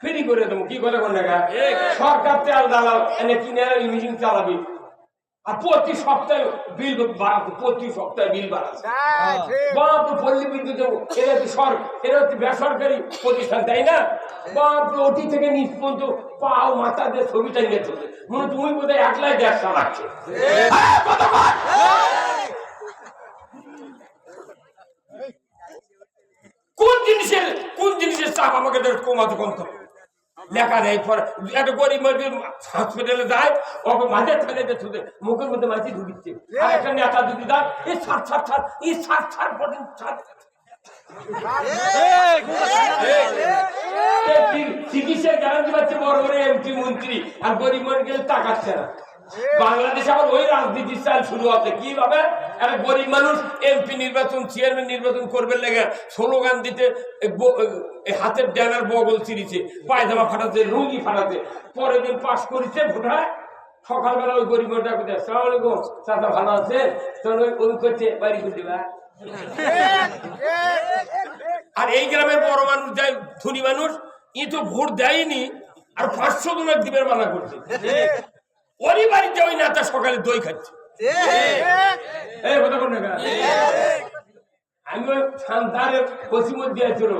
Free করে দেবো কি করে কোন টাকা সরকার তেল দালাল এনে কিনে ইমিজিং চালাবি। আর প্রতি সপ্তাহে বিল বাড়াতো প্রতি সপ্তাহে বিল বাড়াচ্ছে। বাপরে পল্লী বিদ্যুৎ দেবো এরা তো সর এরা তো বেসরকারি প্রতিষ্ঠান তাই না? বাপরে ওটি থেকে নিচ পর্যন্ত পাও মাথা দিয়ে ছবিটা নিয়ে চলছে মনে হয় তুমি বোধহয় একলাই দেশ চালাচ্ছে হ্যাঁ, কতক্ষণ? কোন জিনিসের কোন জিনিসের চাপ আমাকে কমাতে কমতে? লেখা নেই পরে একটা গরিব মানুষ হসপিটালে যায় ওকে মাঝে দিয়ে থুতে মুখের মধ্যে মাঝে ঢুকিচ্ছে আর একটা নেতা যদি দেয় এই ছাড় ছাড় ছাড় এই ছাড় ছাড় পর্যন্ত ছাড় এই চি- গ্যারান্টি পাচ্ছে বড় বড় এমপি মন্ত্রী আর গরিব মানুষ গেলে টাকাচ্ছে না বাংলাদেশে আবার ওই রাজনীতি চাল শুরু হচ্ছে। কি ভাবে একটা গরিব মানুষ এমপি নির্বাচন চেয়ারম্যান নির্বাচন করবে লেগে স্লোগান দিতে হাতের ড্যানার বগল চিরিছে পায়জামা ফাটাতে রুগি ফাটাতে পরের দিন পাশ করেছে ভোটায় সকালবেলা ওই গরিব মানুষটা কোথায় সালাম আলাইকুম চাচা ভালো আছে ওই করছে বাড়ি বা আর এই গ্রামের বড় মানুষ যায় ধনী মানুষ ই তো ভোট দেয়নি আর পাঁচশো জনের দিবের মানা করছে। ওরই বাড়িতে ওই নেতা সকালে দই খাচ্ছে? আমি ওই সন্তানের মধ্যে দিয়েছিল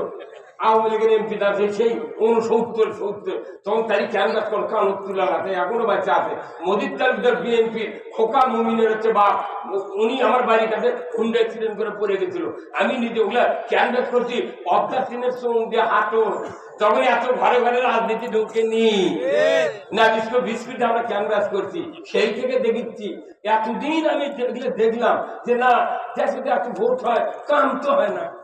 আওয়ামী লীগের এমপি আছে সেই উনসত্তর সত্তর তখন তারই কোন তুলা আছে এখনও বাচ্চা আছে। তালুকদার বিএনপি খোকা মুমিনের হচ্ছে বাপ উনি আমার বাড়ির কাছে খুন্ডে অ্যাক্সিডেন্ট করে পড়ে গেছিল। আমি নিজে ওগুলা ক্যানভাস করছি অর্ধা ট্রেনের সঙ্গে দিয়ে হাঁটো। তখন এত ঘরে ঘরে রাজনীতি ঢুকেনি। না বিস্কুট বিস্কুট আমরা ক্যানভাস করছি। সেই থেকে দেখেছি এতদিন আমি দেখলে দেখলাম যে না দেশে তো একটু ভোট হয় কাম তো হয় না।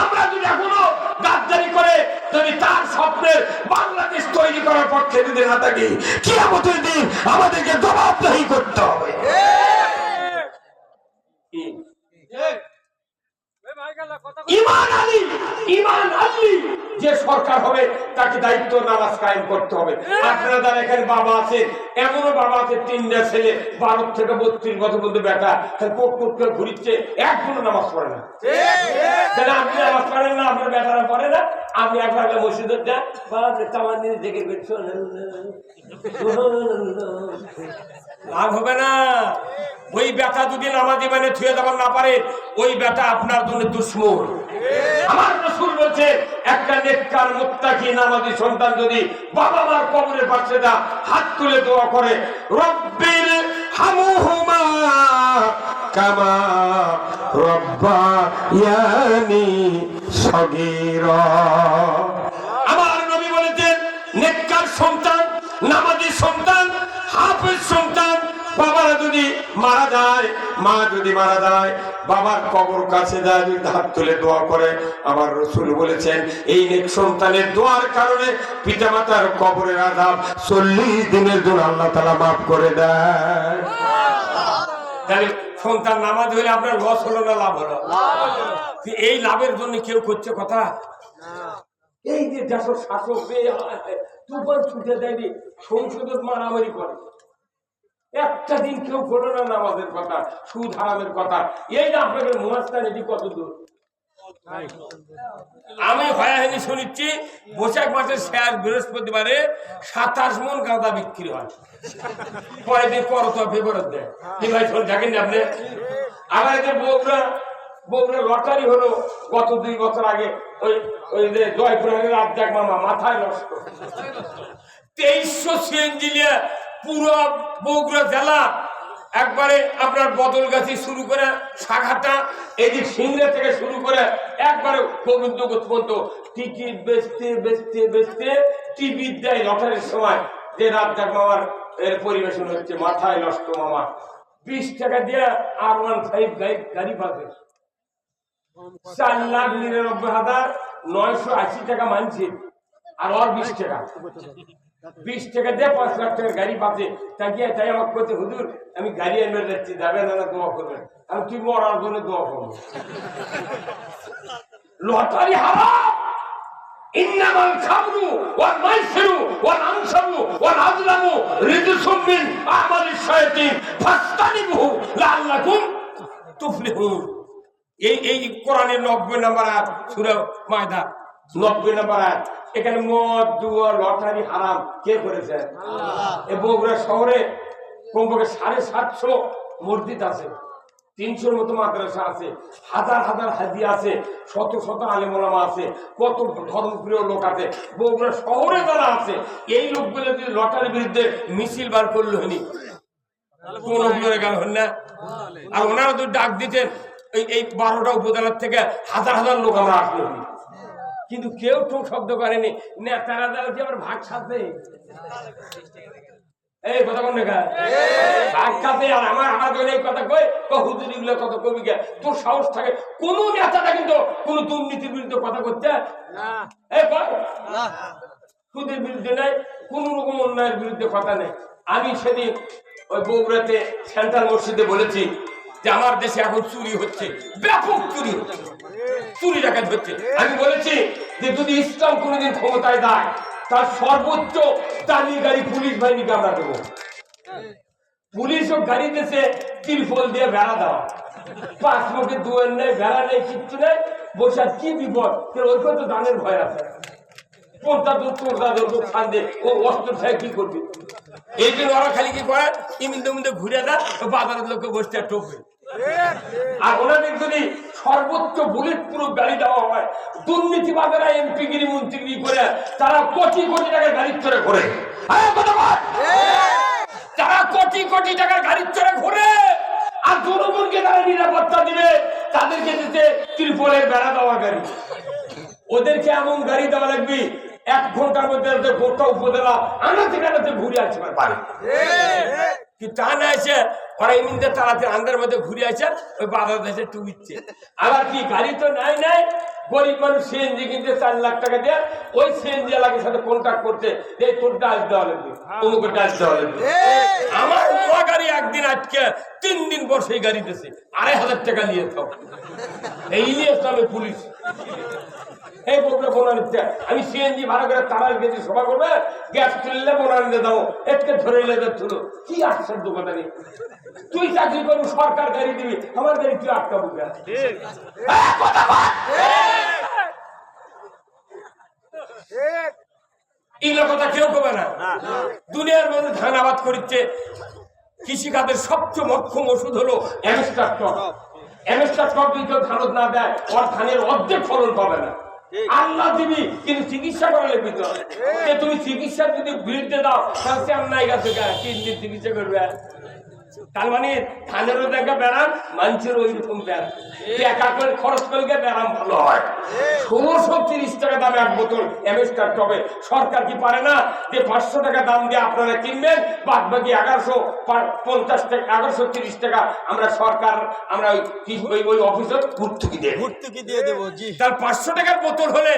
আমরা যদি এখনও গাদ্দারি করে যদি তার স্বপ্নের বাংলাদেশ তৈরি করার পক্ষে যদি না থাকি, কিয়ামতের দিন আমাদেরকে জবাবদাহি করতে হবে। যে সরকার হবে, তাকে দায়িত্ব নামাজ কায়েম করতে হবে। এখানে বাবা আছে, এমনও বাবা আছে, তিনটা ছেলে, বারো থেকে বত্রিশ বছর মধ্যে বেটা কোট কোট ঘুরিচ্ছে, একজনও নামাজ পড়ে না। তাহলে আপনি আপনার পড়ে না পারে, ওই আপনার জন্য দুশ্মন। আমার রসুল বলছে, একটা নেককার মুত্তাকি নামাজি সন্তান যদি বাবা মার কবরের পাশে দা হাত তুলে দোয়া করে রব্বির হামুহুমা কামা রব্বায়ানি সগীরা। আমার নবী বলেছেন নেককার সন্তান নামাজি সন্তান হাফেজ সন্তান বাবারা যদি মারা যায় মা যদি মারা যায় বাবার কবর কাছে যায় যদি হাত তুলে দোয়া করে আমার রসুল বলেছেন এই নেক সন্তানের দোয়ার কারণে পিতামাতার কবরের আজাব চল্লিশ দিনের জন্য আল্লাহ তালা মাফ করে দেয়। সন্তান নামাজ হলে আপনার লস হলো না লাভ হলো? এই লাভের জন্য কেউ করছে কথা? এই যে দেশের শাসক দুবার ছুটে দেয়নি সংসদের মারামারি করে। একটা দিন কেউ করো না নামাজের কথা সুদ হারামের কথা। এই যে আপনাদের মহাস্থান এটি কত দূর? আমি হয়াহানি শুনেছি বৈশাখ মাসের শেয়ার বৃহস্পতিবারে সাতাশ মন গাঁদা বিক্রি হয়। পরে দিন করত ফেরত দেয়। কি ভাই থাকেন না আপনি? আবার এদের বউরা বউরা লটারি হলো গত দুই বছর আগে। ওই ওই যে জয়পুরের রাজ্জাক মামা, মাথায় নষ্ট। তেইশশো সিএনজি নিয়ে পুরো বগুড়া জেলা একবারে আপনার বদলগাছি শুরু করে শাখাটা, এদিক সিংড়া থেকে শুরু করে একবারে গোবিন্দগঞ্জ পর্যন্ত টিকিট বেচতে বেচতে বেচতে টিভি দেয় লটারির সময়। যে রাজ্জাক মামার এর পরিবেশন হচ্ছে, মাথায় নষ্ট মামা। বিশ টাকা দিয়ে আর ওয়ান ফাইভ গাড়ি পাবে। চার লাখ নিরানব্বই হাজার নয়শো আশি টাকা মানছে। আর ওর বিশ টাকা। বিশ টাকা দিয়ে পাঁচ লাখ টাকা গাড়ি পাচ্ছে তাকিয়ে তাই আমার বলছে হুজুর, আমি গাড়ি এনে যাচ্ছি যাবেন না দোয়া করবেন। আমি তুই মরার জন্য দোয়া করব? লটারি হারাম! ইন্নামাল খামরু ওয়াল মাইসিরু ওয়াল আনসারু ওয়াল আজলামু রিজসুম মিন আমালিশ শায়াতিন ফাসতানিবহু লাআল্লাকুম তুফলিহুন। এই এই কোরআনের 90 নম্বর আয়াত, সূরা মায়দা 90 নম্বর আয়াত। এখানে মদ জুয়া লটারি হারাম কে করেছে? এই বগুড়া শহরে কমপক্ষে সাড়ে সাতশো মসজিদ আছে তিনশোর মতো মাদ্রাসা আছে হাজার হাজার হাজি আছে শত শত আলেমোলামা আছে কত ধর্মপ্রিয় লোক আছে। বগুড়া শহরে যারা আছে এই লোকগুলো যদি লটারির বিরুদ্ধে মিছিল বার করল হয়নি আর ওনারা তো ডাক দিতেন এই এই বারোটা উপজেলার থেকে হাজার হাজার লোক আমরা আসলো। কিন্তু কেউ ঠোক শব্দ করেনি। নেতারা দেওয়া হচ্ছে আমার ভাগ সাথে এই কথা কোন? ভাগ খাতে আর আমার আমার জন্য কথা কই? হুজুরি গুলো কত কবি গে তোর সাহস থাকে। কোন নেতাটা কিন্তু কোন দুর্নীতির বিরুদ্ধে কথা করতে এই সুদের বিরুদ্ধে নাই কোন রকম অন্যায়ের বিরুদ্ধে কথা নেই। আমি সেদিন ওই বগুড়াতে সেন্ট্রাল মসজিদে বলেছি যে আমার দেশে এখন চুরি হচ্ছে। ব্যাপক চুরি হচ্ছে। চুরি ডাকাত হচ্ছে। আমি বলেছি যে যদি ইসলাম কোনোদিন ক্ষমতায় দেয় তার সর্বোচ্চ দামি গাড়ি পুলিশ বাহিনীকে আমরা দেবো। পুলিশ ও গাড়ি দেশে তিরফল দিয়ে বেড়া দেওয়া। পাঁচ মুখে দুয়ার নেই বেড়া নেই, কিচ্ছু নেই বসার কি বিপদ? ওই তো দানের ভয় আছে। এই জন্য ওরা খালি কি করে? ইমিন্দে মিন্দে ঘুরে দেয়, বাজারের লোকে বসতে টোপে আর ওনাদের যদি সর্বোচ্চ বুলেট প্রুফ গাড়ি দেওয়া হয় দুর্নীতিবাদেরা এমপি গিরি মন্ত্রীগিরি করে তারা কোটি কোটি টাকার গাড়ির চড়ে ঘোরে। হ্যাঁ। তারা কোটি কোটি টাকার গাড়ির চড়ে ঘোরে। আর জনগণকে তারা নিরাপত্তা দিবে তাদেরকে দিতে ত্রিপলের বেড়া দেওয়া গাড়ি। ওদেরকে এমন গাড়ি দেওয়া লাগবে এক ঘণ্টার মধ্যে গোটা উপজেলা আনাতে কানাতে ঘুরে আসতে পারে। কি তা না এসে ওরা এমনিতে তাড়াতে আন্দার মধ্যে ঘুরে আসে ওই বাধা দেশে আবার কি গাড়ি তো নাই নাই। গরিব মানুষ সিএনজি কিনতে চার লাখ টাকা দিয়ে ওই সিএনজি এলাকার সাথে কন্ট্যাক্ট করতে যে তোর ডাল দেওয়া লাগবে অমুকের ডাল দেওয়া লাগবে। আমার ওয়া গাড়ি একদিন আজকে তিন দিন পর সেই গাড়ি দিয়েছে আড়াই হাজার টাকা নিয়ে থাও। এই নিয়ে তবে পুলিশ। এই বলবে বোনানিতে আমি সিএনজি ভাড়া করে তারাই গেছি সভা করবে গ্যাস তুললে বোনানিতে দাও। এটকে ধরে তুলো কি আসছে দোকানে তুই চাকরি করবি সরকার গাড়ি দিবি আমার গাড়ি তুই আটকাবো এগুলো কথা কেউ কবে না? দুনিয়ার মধ্যে ধান আবাদ করিচ্ছে। কৃষিকাজের সবচেয়ে মক্ষম ওষুধ হলো অ্যামস্টার টপ অ্যামস্টার টপ যদি কেউ ধানত না দেয় ওর ধানের অর্ধেক ফলন পাবে না। আল্লাহ দিবি কিন্তু চিকিৎসা করলে তো? তুমি চিকিৎসার যদি বিরুদ্ধে দাও তাহলে নাই গেছে তিন দিন চিকিৎসা করবে। তার মানে ধানেরও দেখা ব্যারাম মানুষের ওই রকম ব্যারাম। করে খরচ করলে ব্যারাম ভালো হয়। ষোলোশো তিরিশ টাকা দামে এক বোতল এমএসটার টবে। সরকার কি পারে না যে পাঁচশো টাকা দাম দিয়ে আপনারা কিনবেন বাদ বাকি এগারোশো পঞ্চাশ টাকা এগারোশো তিরিশ টাকা আমরা সরকার আমরা ওই ওই অফিসে ভর্তুকি দেব। ভর্তুকি দিয়ে দেবো তার পাঁচশো টাকার বোতল হলে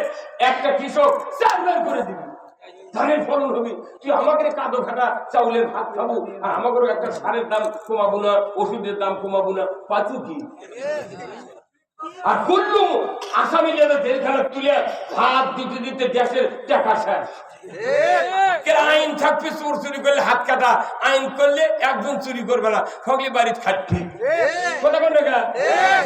একটা কৃষক করে দিবি ধানের ফলন হবে। তুই আমাকে কাদো খাটা চাউলের ভাত খাব। আর আমাকে একটা সারের দাম কমাবো না, ওষুধের দাম কমাবো না। পাচু কি? আর করলুম আসামি যাদের জেলখানা তুলে হাত দিতে দিতে দেশের টাকা শেষ। আইন থাকবে চোর চুরি করলে হাত কাটা। আইন করলে একজন চুরি করবে না। সকলে বাড়িতে খাটবি কথা কোন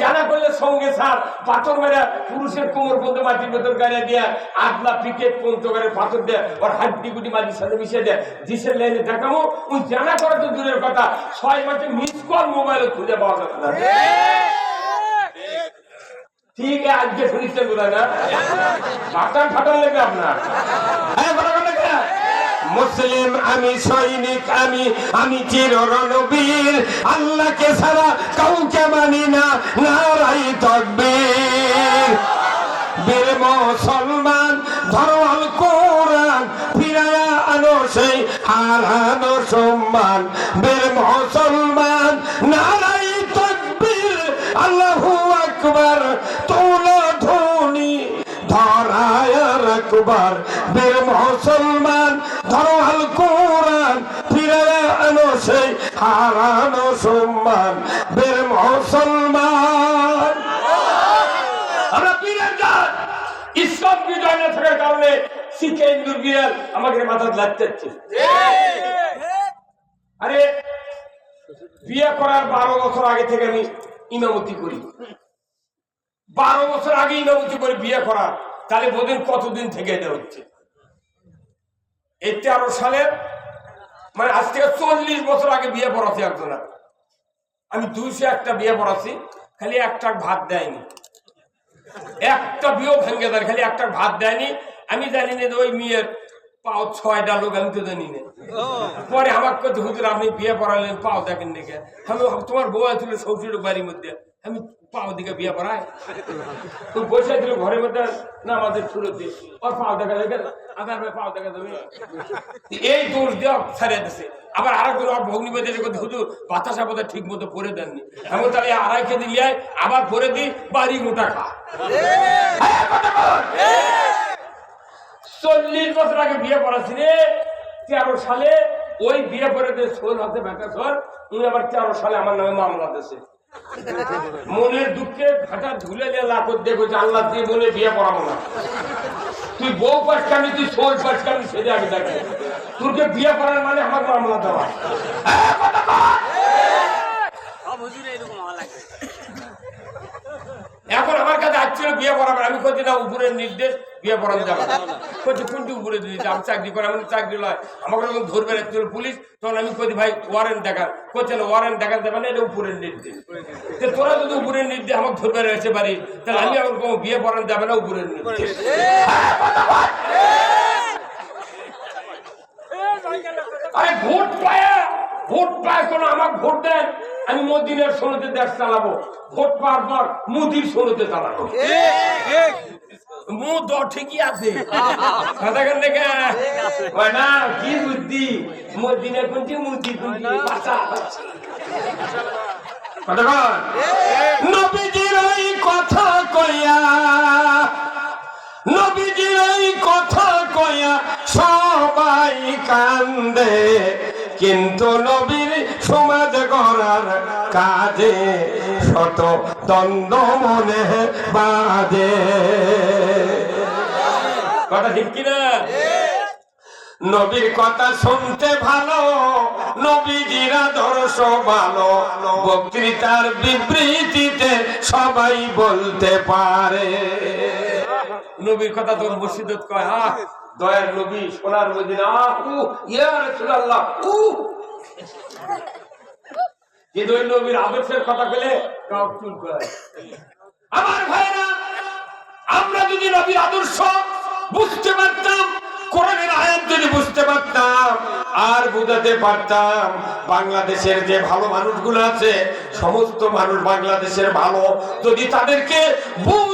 জানা করলে সঙ্গে সার পাথর মেরা পুরুষের কোমর পর্যন্ত মাটির ভেতর গাড়ি দিয়ে আদলা পিকে পঞ্চ করে পাথর দেয় ওর হাড্ডি গুটি মাটির সাথে মিশে দেয় দিশের লাইনে দেখাবো। ওই জানা করা তো দূরের কথা। ছয় মাসে মিস কল মোবাইলে খুঁজে পাওয়া যাবে না। ঠিক আজকে শুনিচ্ছে বোধ না? ফাটান ফাটান লেগে আপনার। হ্যাঁ মুসলিম আমি, সৈনিক আমি আমি চির রণবীর আল্লাহকে ছাড়া কাউকে মানি না, নারাই তকবীর। বীর মুসলমান ধরো আল কোরআন, ফিরায়া আনো সেই হারানো সম্মান। বীর মুসলমান, নারাই তকবীর, আল্লাহু আকবার। আকবার বীর মুসলমান, ধরো আল কোরআন, ফিরে আনো সেই হারানো সম্মান। বীর মুসলমান। আমরা পীরের জাত। ইসলাম বিজয় না থাকার কারণে শিখে ইন্দুর বিড়াল আমাকে মাথা লাগতেছে আরে, বিয়ে করার বারো বছর আগে থেকে আমি ইমামতি করি। বারো বছর আগে ইমামতি করে বিয়ে করা তাহলে বোধেন কতদিন থেকে এটা হচ্ছে? এই তেরো সালের মানে আজ থেকে চল্লিশ বছর আগে বিয়ে পড়াচ্ছি একজনা আমি দুইশো একটা বিয়ে পড়াচ্ছি খালি একটা ভাত দেয়নি। একটা বিয়েও ভেঙে দেয় খালি একটা ভাত দেয়নি। আমি জানি না ওই মেয়ের পাও ছয়টা লোক, আমি তো জানি না। পরে আমার কথা হুজুর, আপনি বিয়ে পড়ালেন, পাও দেখেন দেখে। আমি তোমার বউ ছিল শ্বশুর বাড়ির মধ্যে। আমি পাও দিকে বিয়ে তুই বসে ঘরের মধ্যে ওর পাও দেখা দেখে আধার পাও দেখা দেবে এই দোষ দেওয়া ছাড়িয়ে দিছে। আবার রেখে হুজুর বাতাসা ঠিক মতো পরে দেননি। আমি তাহলে আড়াই কেজি আয়, আবার পরে দিই বাড়ি মোটা খা। চল্লিশ বছর আগে বিয়ে পড়াছি রে তেরো সালে। ওই বিয়ে পরে সোল হাতে ব্যাটা সর উনি আবার তেরো সালে আমার নামে মামলা দিয়েছে। মনের দুঃখে ঘাটা ধুলে নিয়ে লাখত দেখো যে আল্লাহ দিয়ে বলে বিয়ে পড়াবো না। তুই বউ পাটকানি তুই সোল পাটকানি সেজে আমি দেখি। তোরকে বিয়ে করার মানে আমার মামলা দেওয়া। হ্যাঁ। এখন আমার কাছে আসছিল বিয়ে পড়াবেন আমি কইছি না উপরের নির্দেশ, বিয়ে পড়ানো যাবে কইছি, কোনটি উপরে দিয়েছি আমি চাকরি করে আমি চাকরি লয়। আমাকে যখন ধরবে একজন পুলিশ, তখন আমি কইছি, ভাই ওয়ারেন্ট দেখা কইছে, না ওয়ারেন্ট দেখা দেবে না, এটা উপরের নির্দেশ। তোরা যদি উপরের নির্দেশ আমাকে ধরবে রয়েছে বাড়ি, তাহলে আমি আমার কোনো বিয়ে পড়ানো যাবে না, উপরের নির্দেশ। ভোট পায়া, ভোট পায় কোন, আমাকে ভোট দেন। আমি মোদিনের সোনতে দেশ চালাবো। ভোট পাওয়ার পর মোদির সোনতে চালাবো। মু ঠিকই আছে। হয় না কি বুদ্ধি? মোদিনের কোনটি মুদি কোনটি? বাঁচা কতক্ষণ? নবীজির ওই কথা কইয়া নবীজির ওই কথা কইয়া সবাই কান্দে। কিন্তু নবীর সমাজ গড়ার কাজে শত দ্বন্দ্ব মনে বাজে কথা ঠিক কিনা? নবীর কথা শুনতে ভালো নবীজির আদর্শ ভালো বক্তৃতার বিবৃতিতে সবাই বলতে পারে। নবীর কথা তোর মুর্শিদত কয় হা? দয়ার নবী, সোনার মদিনা। উ ওই নবীর আদর্শের কথা চুল আমার ভাইরা আমরা যদি নবীর আদর্শ বুঝতে পারতাম, কোরআনের আয়াত যদি বুঝতে পারতাম, আর বুঝাতে পারতাম, বাংলাদেশের যে ভালো মানুষগুলো আছে, সমস্ত মানুষ বাংলাদেশের ভালো। যদি তাদেরকে বুঝ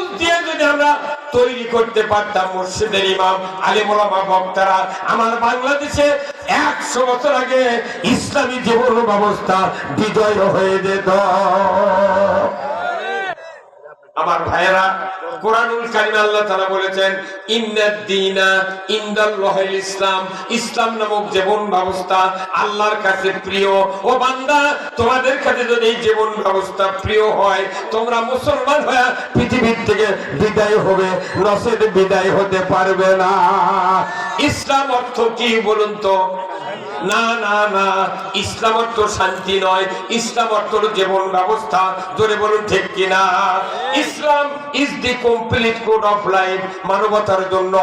আমরা তৈরি করতে পারতাম মসজিদের ইমাম আলিমুলামা বক্তারা। আমার বাংলাদেশে একশো বছর আগে ইসলামী জীবন ব্যবস্থা বিজয় হয়ে যেত। আমার ভাইয়েরা, কোরআনুল কারিম আল্লাহ তাআলা বলেছেন, ইন্নাদ দীনা ইনদাল্লাহিল ইসলাম। ইসলাম নামক জীবন ব্যবস্থা আল্লাহর কাছে প্রিয়। ও বান্দা, তোমাদের কাছে যদি এই জীবন ব্যবস্থা প্রিয় হয়, তোমরা মুসলমান হয়ে পৃথিবীর থেকে বিদায় হবে নসেদ বিদায় হতে পারবে না। ইসলাম অর্থ কি বলুন তো? না না না ইসলাম অর্থ শান্তি নয় ইসলাম অর্থ জীবন ব্যবস্থা। জোরে বলুন ঠিক কিনা? Islam is the complete code of life মানবতার জন্য।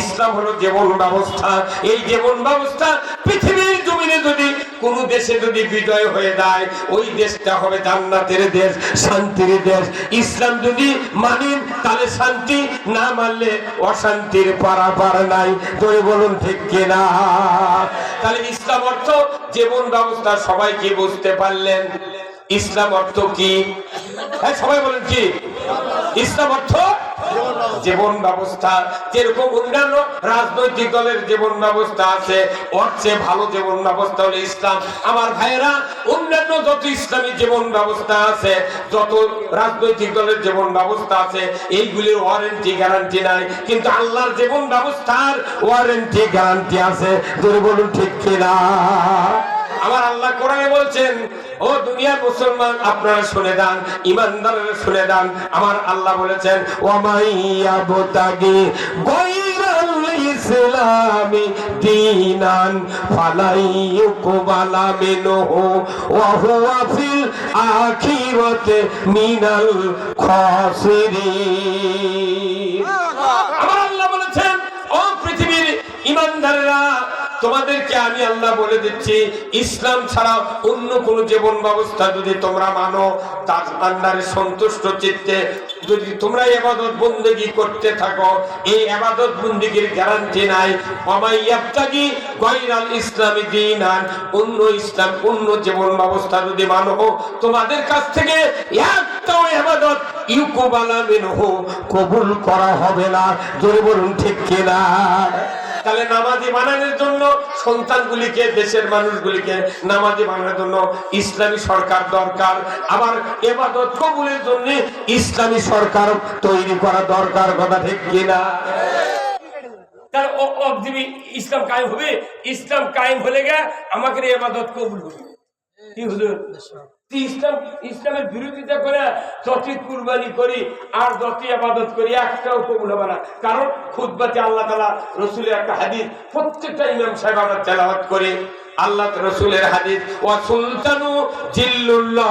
ইসলাম হলো জীবন ব্যবস্থা। এই জীবন ব্যবস্থা পৃথিবীর জমিনে যদি কোন দেশে যদি বিজয় হয়ে যায় ওই দেশটা হবে জান্নাতের দেশ শান্তির দেশ। ইসলাম যদি মানেন তাহলে শান্তি না মানলে অশান্তির পারাপার নাই। জোরে বলুন ঠিক কিনা? তাহলে ইসলাম অর্থ জীবন ব্যবস্থা, সবাই কি বুঝতে পারলেন? ইসলাম অর্থ কি? হ্যাঁ সবাই বলেন কি? ইসলাম অর্থ জীবন ব্যবস্থা যেরকম অন্যান্য রাজনৈতিক দলের জীবন ব্যবস্থা আছে, ওর চেয়ে ভালো জীবন ব্যবস্থা হলো ইসলাম। আমার ভাইয়েরা, অন্যান্য যত ইসলামী জীবন ব্যবস্থা আছে, যত রাজনৈতিক দলের জীবন ব্যবস্থা আছে, এইগুলির ওয়ারেন্টি গ্যারান্টি নাই। কিন্তু আল্লাহর জীবন ব্যবস্থার ওয়ারেন্টি গ্যারান্টি আছে। যদি বলুন, ঠিক কিনা? আমার আল্লাহ কোরআনে বলছেন ও দুনিয়ার মুসলমান, আপনারা শুনে যান, ইমানদারেরা শুনে যান। আমার আল্লাহ বলেছেন ওয়ামাইয়া আল্লাহ বলেছেন, ও পৃথিবীর ইমানদারেরা তোমাদেরকে আমি আল্লাহ বলে দিচ্ছি, ইসলাম ছাড়া অন্য কোন জীবন ব্যবস্থা যদি তোমরা মানো, তার আন্ডারে সন্তুষ্ট চিত্তে যদি তোমরা এবাদত বন্দেগি করতে থাকো, এই এবাদত বন্দিগির গ্যারান্টি নাই। অমাইয়াবতাগি গায়রাল ইসলামী দীনান। অন্য ইসলাম, অন্য জীবন ব্যবস্থা যদি মানো, তোমাদের কাছ থেকে একটাও এবাদত ইউকুবালা মিনহু কবুল করা হবে না। জোরে বলুন, ঠিক কিনা? তাহলে নামাজি বানানোর জন্য সন্তানগুলিকে, দেশের মানুষগুলিকে নামাজি বানানোর জন্য ইসলামী সরকার দরকার। আবার এবাদত কবুলের জন্য ইসলামী সরকার তৈরি করা দরকার, কথা ঠিক কিনা? তার ও ইসলাম কায়েম হবে? ইসলাম কায়েম হলে গে আমাকে এবাদত কবুল হবে কি হুজুর? ইসলাম ইসলামের বিরোধিতা করে যতই কুরবানি করি আর যতই আবাদত করি একটাও কবুল হবে না। কারণ খুদবাতে আল্লাহ তালা রসুলের একটা হাদিস প্রত্যেকটা ইমাম সাহেব আমরা তেলাওয়াত করে। আল্লাহ রসুলের হাদিস ও সুলতানু জিল্লুল্লাহ।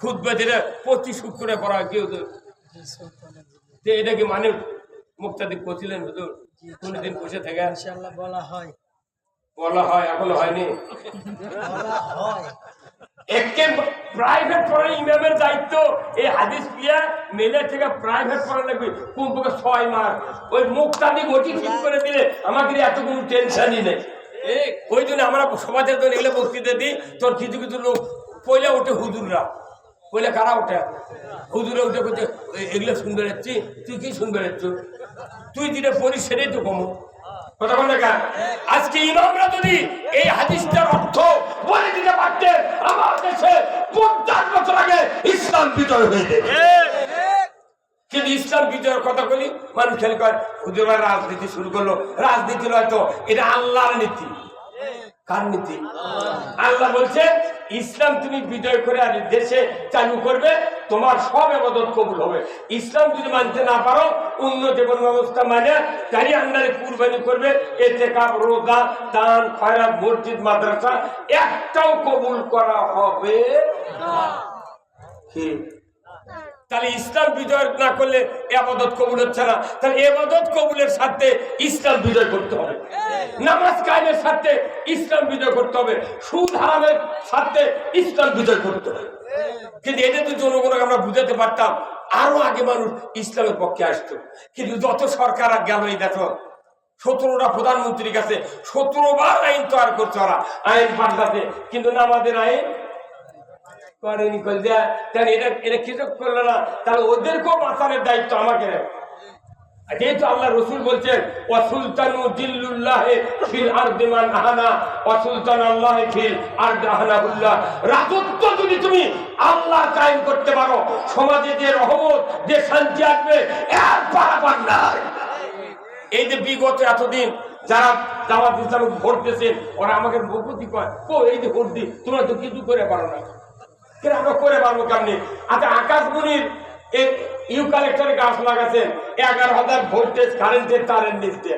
খুদবাতিরা প্রতি শুক্রে হয় কি হুজুর এটা কি মানে মুক্তাদি করছিলেন হুজুর? কোনদিন বসে থেকে? ইনশাআল্লাহ বলা হয়। বলা হয় এখনও হয়নি? বলা হয়। একে প্রাইভেট পড়ার ইমামের দায়িত্ব। এই হাদিস মেলে থেকে প্রাইভেট পড়া লাগবে। কমপক্ষে ছয় মাস। ওই ঠিক করে দিলে আমাদের এত কোনো টেনশনই নেই ওই জন্য আমরা সমাজের জন্য এগুলো বক্তৃতা দিই। তোর কিছু কিছু লোক পয়লা ওঠে হুজুররা। পয়লা কারা ওঠে হুজুরে উঠে করতে এগুলো শুনবে যাচ্ছি, তুই কি শুনবে যাচ্ছ? তুই যেটা পড়িস সেটাই তো কমো। বল? আজকে ইমামরা যদি এই হাদিসটার অর্থ বলে দিতে পারতেন, আমার দেশে পঞ্চাশ বছর আগে ইসলাম বিজয় কিন্তু ইসলাম বিজয়ের কথা বলি, মানুষ খেলে কয় হুজুরা রাজনীতি শুরু করল। রাজনীতি নয় তো, এটা আল্লাহর নীতি। কার নীতি? আল্লাহ বলছে ইসলাম তুমি বিজয় করে আর দেশে চালু করবে তোমার সব এবাদত কবুল হবে। ইসলাম যদি মানতে না পারো অন্য জীবন ব্যবস্থা মানে তারই আন্ডারে কুরবানি করবে এতে কাপ রোজা দান খয়রাত মসজিদ মাদ্রাসা একটাও কবুল করা হবে কি? তাহলে ইসলাম বিজয় না করলে এবাদত কবুল হচ্ছে না। তাহলে এবাদত কবুলের সাথে ইসলাম বিজয় করতে হবে। নামাজ কায়েমের সাথে ইসলাম বিজয় করতে হবে। সুদ হারামের সাথে ইসলাম বিজয় করতে হবে। কিন্তু এটা তো জনগণকে আমরা বুঝাতে পারতাম, আরও আগে মানুষ ইসলামের পক্ষে আসতো। কিন্তু যত সরকার আর গেল দেখো, সতেরোটা প্রধানমন্ত্রীর কাছে সতেরো বার আইন তৈরি করছে ওরা, আইন পাল্টাতে। কিন্তু নামাজের আইন রাজত্ব যদি তুমি আল্লাহ করতে পারো, সমাজে যে রহমত, যে শান্তি আসবে এই যে বিগত এতদিন যারা ইসলাম ভোট দিয়েছেন, ওরা আমাকে মুখতি কয় ও এই যে ভোট দি, তোমরা তো কিছু করে পারো না। আমরা করে পারব কেমনি? আচ্ছা আকাশমণির এই ইউ কালেক্টরে গাছ লাগাচ্ছেন এগারো হাজার ভোল্টেজ কারেন্টের তারের নিচে।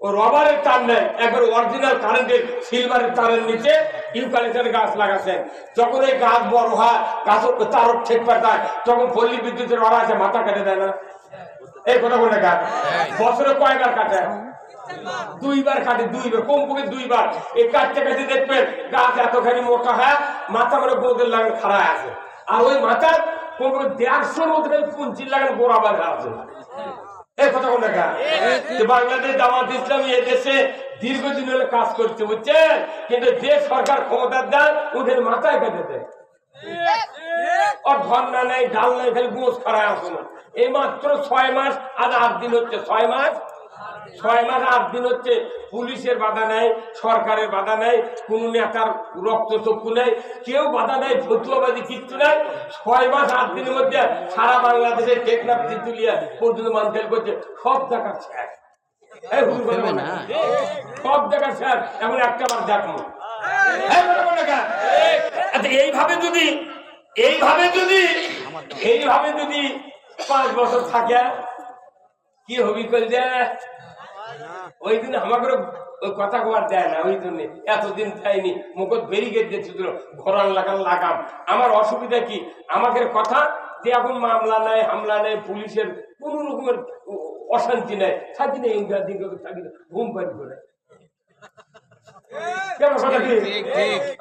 ও রবারের তার নেই একবার অরিজিনাল কারেন্টের সিলভারের তারের নিচে ইউ কালেক্টরে গাছ লাগাচ্ছেন যখন এই গাছ বড় হয় গাছ তার ঠিক পাঠায় তখন পল্লী বিদ্যুতের ওরা আছে মাথা কেটে দেয় না। এই কথা বলে কাট বছরে কয়বার কাটে? দুইবার কাটে, দুইবার কমপক্ষে দুইবার। এই কাটতে কাটতে দেখবেন গাছ এতখানি মোটা, হয়? মাথা মানে গোদের লাগানো খাড়া আছে। আর ওই মাথা কমপক্ষে দেড়শোর মধ্যে পুঞ্চির লাগানো গোড়া আছে। বাংলাদেশ ডাল নেই না এই মাত্র ছয় মাস, আজ আট দিন হচ্ছে, ছয় মাস ছয় মাস আট দিন হচ্ছে পুলিশের বাধা নেই সরকারের বাধা নেই কোন নেতার রক্ত চক্ষু নেই কেউ বাধা নেই ফতুয়াবাদী কিচ্ছু নেই। ছয় মাস আট দিনের মধ্যে সারা বাংলাদেশে টেকনাফ তিতুলিয়া পর্যন্ত মানতেল করছে। সব জায়গা শেষ। সব জায়গা শেষ এমন একটা বার দেখো। আচ্ছা, এইভাবে যদি এইভাবে যদি এইভাবে যদি পাঁচ বছর থাকে কি হবি কল যে ওই দিন আমাকে ওই কথা কবার দেয় না ওই জন্য। এতদিন দেয়নি। মুখত ব্যারিকেড দিয়েছিল ঘোরান লাগান লাগাম। আমার অসুবিধা কি? আমাদের কথা যে এখন মামলা নাই হামলা নাই পুলিশের কোন রকমের অশান্তি নাই। থাকি না ইন্ডিয়া দিকে থাকি না ঘুম পাড়ি করে। কেন কথা কি?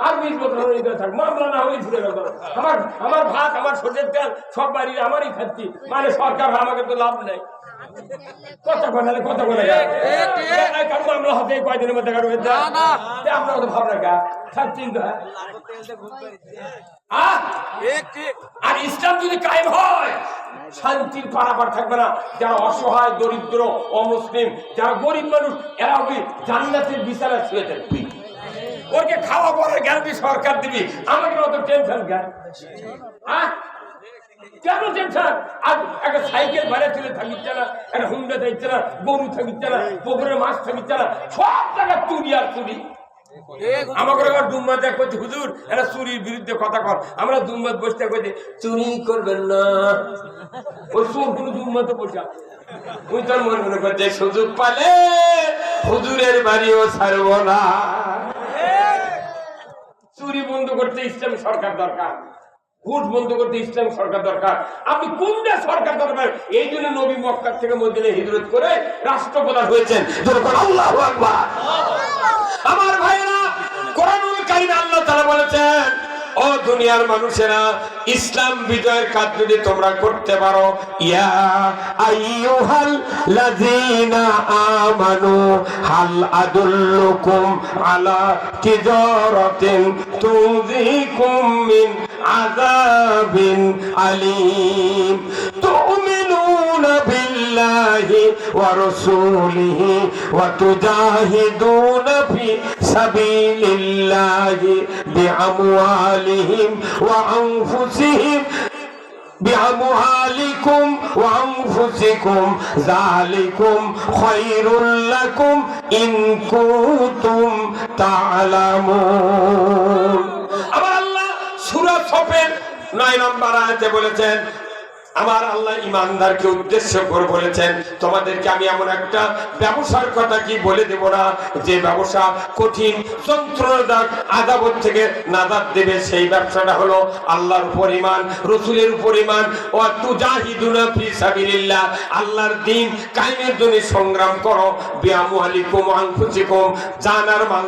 আর বিশ বছর থাক মামলা না হলে ছুটে গেল আমার আমার ভাত আমার সর্ষের তেল সব বাড়ি আমারই খাচ্ছি মানে সরকার আমাকে তো লাভ নাই। কথা কথা কয়দিনের মধ্যে তো চিন্তা আর ইসলাম যদি কায়েম হয় শান্তির পারাবার থাকবে না। যারা অসহায় দরিদ্র অমুসলিম যারা গরিব মানুষ এরা হবে জান্নাতের বিছানা শুয়ে থাকবে। ওকে খাওয়া পড়ার গ্যারান্টি সরকার দিবি। আমাকে অত টেনশন আহ? বিরুদ্ধে কথা কর আমরা দুম্বাদ বসতে করছি চুরি করবেন না। ওই কোনো দুম্বাদ বসা ওই তোর মনে মনে করছে সুযোগ পালে হুজুরের বাড়িও ছাড়বো না। চুরি বন্ধ করতে ইসলাম সরকার দরকার। ঘুষ বন্ধ করতে ইসলাম সরকার দরকার। আপনি কোনটা সরকার দরকার? এই জন্য নবী মক্কার থেকে মদিনে হিজরত করে রাষ্ট্রপ্রধান হয়েছেন। আল্লাহ আমার ভাইরা কোরআনুল কারিমে আল্লাহ তাআলা বলেছেন, ও দুনিয়ার মানুষেরা, ইসলাম বিজয়ের কাজ যদি তোমরা করতে পারো, ইয়া আলা عذاب أليم تؤمنون بالله ورسوله وتجاهدون في سبيل الله بأموالهم وأنفسهم بأموالكم وأنفسكم ذلكم خير لكم إن كنتم تعلمون সূরা সফের 9 নম্বর আয়াতে বলেছেন, আমার আল্লাহ ইমানদারকে উদ্দেশ্য করে বলেছেন, তোমাদেরকে আমি এমন একটা ব্যবসার কথা কি বলে দেব না, যে ব্যবসা কঠিন, যন্ত্রণাদায়ক আদাবত থেকে নাজাত দেবে। সেই ব্যবসাটা হলো আল্লাহর উপর ইমান রসুলের উপর ইমান ও তুজাহিদুনা ফি সাবিলিল্লাহ, আল্লাহর দিন কায়েমের জন্য সংগ্রাম করো। বিয়ামু আলিকুম আনফুসিকুম জানার মাল